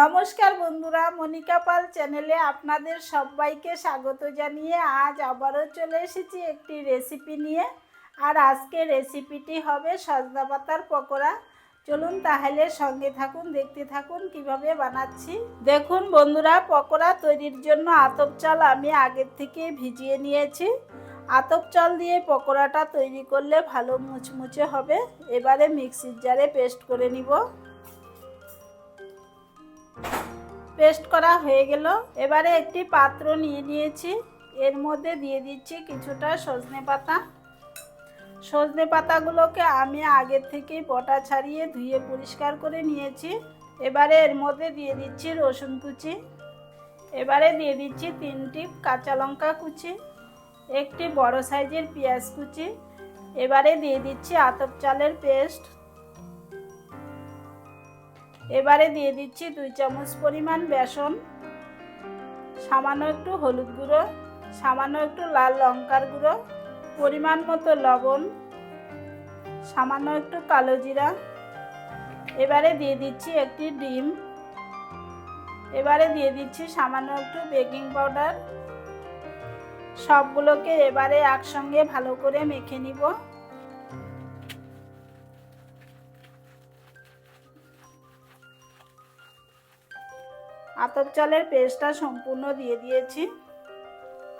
নমস্কার বন্ধুরা, মনিকা পাল চ্যানেলে আপনাদের সবাইকে স্বাগত জানিয়ে আজ আবারও চলে এসেছি একটি রেসিপি নিয়ে। আর আজকে রেসিপিটি হবে সজনা পাতার পকোড়া। চলুন তাহলে সঙ্গে থাকুন, দেখতে থাকুন কীভাবে বানাচ্ছি। দেখুন বন্ধুরা, পকোড়া তৈরির জন্য আতপ চাল আমি আগের থেকে ভিজিয়ে নিয়েছি। আতপ চাল দিয়ে পকোড়াটা তৈরি করলে ভালো মুচমুচে হবে। এবারে মিক্সির জারে পেস্ট করে নিব। পেস্ট করা হয়ে গেল। এবারে একটি পাত্র নিয়ে নিয়েছি। এর মধ্যে দিয়ে দিচ্ছি কিছুটা সজনে পাতা। সজনে পাতাগুলোকে আমি আগের থেকেই পটা ছাড়িয়ে ধুয়ে পরিষ্কার করে নিয়েছি। এবারে এর মধ্যে দিয়ে দিচ্ছি রসুন কুচি। এবারে দিয়ে দিচ্ছি তিনটি কাঁচা লঙ্কা কুচি, একটি বড় সাইজের পেঁয়াজ কুচি। এবারে দিয়ে দিচ্ছি আতপ চালের পেস্ট এবারে দিয়ে দিচ্ছি দুই চামচ পরিমাণ বেসন, সামান্য একটু হলুদ গুঁড়ো, সামান্য একটু লাল লঙ্কার গুঁড়ো, পরিমাণ মতো লবণ, সামান্য একটু কালো জিরা। এবারে দিয়ে দিচ্ছি একটি ডিম। এবারে দিয়ে দিচ্ছি সামান্য একটু বেকিং পাউডার। সবগুলোকে এবারে একসঙ্গে ভালো করে মেখে নিব। আতপ চালের পেস্টটা সম্পূর্ণ দিয়ে দিয়েছি।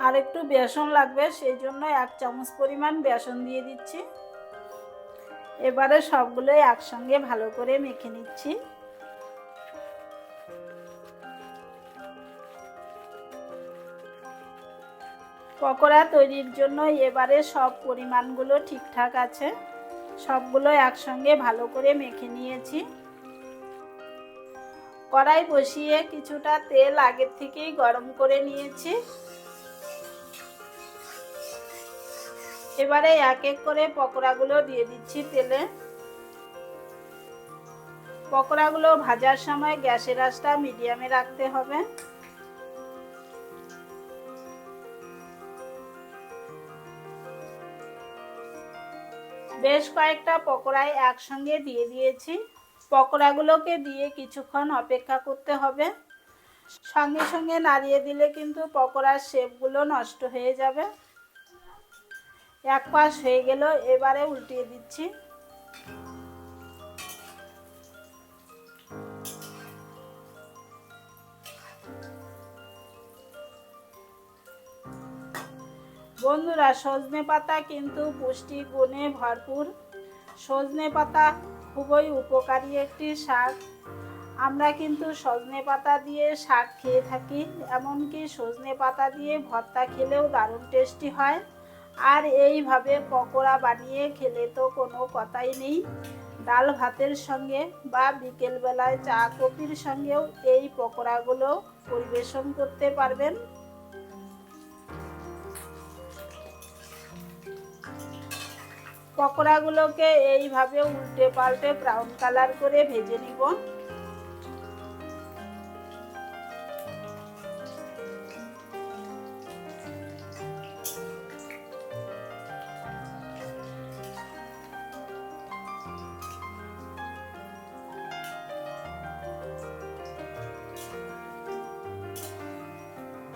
আর একটু বেসন লাগবে, সেই জন্য এক চামচ পরিমাণ বেসন দিয়ে দিচ্ছি। এবারে সবগুলোই একসঙ্গে ভালো করে মেখে নিচ্ছি। পকোড়া তৈরির জন্য এবারে সব পরিমাণগুলো ঠিকঠাক আছে। সবগুলো একসঙ্গে ভালো করে মেখে নিয়েছি। কড়াই বসিয়ে কিছুটা তেল আগের থেকেই গরম করে নিয়েছি। এবারে এক এক করে পকোড়াগুলো দিয়ে দিচ্ছি তেলে। পকোড়াগুলো ভাজার সময় গ্যাসের আঁচটা মিডিয়ামে রাখতে হবে। বেশ কয়েকটা পকোড়াই একসঙ্গে দিয়ে দিয়েছি। পকোড়াগুলোকে দিয়ে কিছুক্ষণ অপেক্ষা করতে হবে। সঙ্গে সঙ্গে নাড়িয়ে দিলে কিন্তু পকোড়ার শেপগুলো নষ্ট হয়ে যাবে। এক পাশ হয়ে গেল, এবারে উল্টিয়ে দিচ্ছি। বন্ধুরা, সজনে পাতা কিন্তু পুষ্টি গুণে ভরপুর। সজনে পাতা খুবই উপকারী একটি শাক। আমরা কিন্তু সজনে পাতা দিয়ে শাক খেয়ে থাকি, এমনকি সজনে পাতা দিয়ে ভর্তা খেলেও দারুণ টেস্টি হয়। আর এইভাবে পকোড়া বানিয়ে খেলে তো কোনো কথাই নেই। ডাল ভাতের সঙ্গে বা বিকেলবেলায় চা কফির সঙ্গেও এই পকোড়াগুলো পরিবেশন করতে পারবেন। পকোড়াগুলোকে এইভাবে উল্টে পাল্টে ব্রাউন কালার করে ভেজে নিব।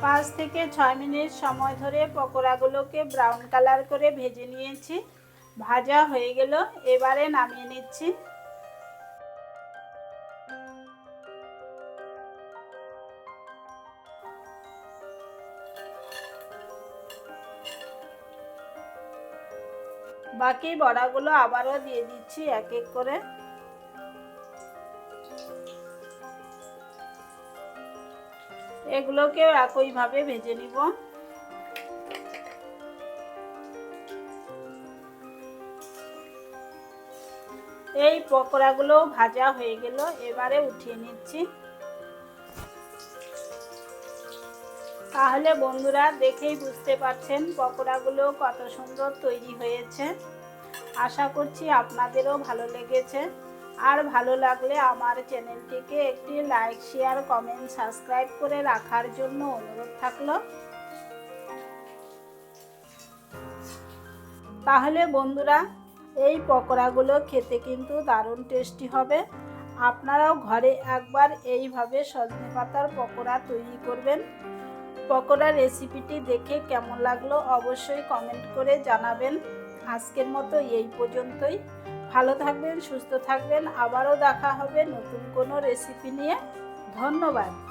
পাঁচ থেকে ছয় মিনিট সময় ধরে পকোড়াগুলোকে ব্রাউন কালার করে ভেজে নিয়েছি। ভাজা হয়ে গেল, এবারে নামিয়ে নিচ্ছি। বাকি বড়াগুলো আবারও দিয়ে দিচ্ছি এক এক করে। এগুলোকেও একইভাবে ভেজে নিব। এই পকোড়াগুলো ভাজা হয়ে গেল, এবারে উঠিয়ে নিচ্ছি। তাহলে বন্ধুরা দেখেই বুঝতে পারছেন পকোড়াগুলো কত সুন্দর তৈরি হয়েছে। আশা করছি আপনাদেরও ভালো লেগেছে। আর ভালো লাগলে আমার চ্যানেলটিকে একটি লাইক, শেয়ার, কমেন্ট, সাবস্ক্রাইব করে রাখার জন্য অনুরোধ থাকল। তাহলে বন্ধুরা এই পকোড়াগুলো খেতে কিন্তু দারুণ টেস্টি হবে। আপনারাও ঘরে একবার এইভাবে সজনে পাতার পকোড়া তৈরি করবেন। পকোড়া রেসিপিটি দেখে কেমন লাগল অবশ্যই কমেন্ট করে জানাবেন। আজকের মতো এই পর্যন্তই। ভালো থাকবেন, সুস্থ থাকবেন। আবারও দেখা হবে নতুন কোনো রেসিপি নিয়ে। ধন্যবাদ।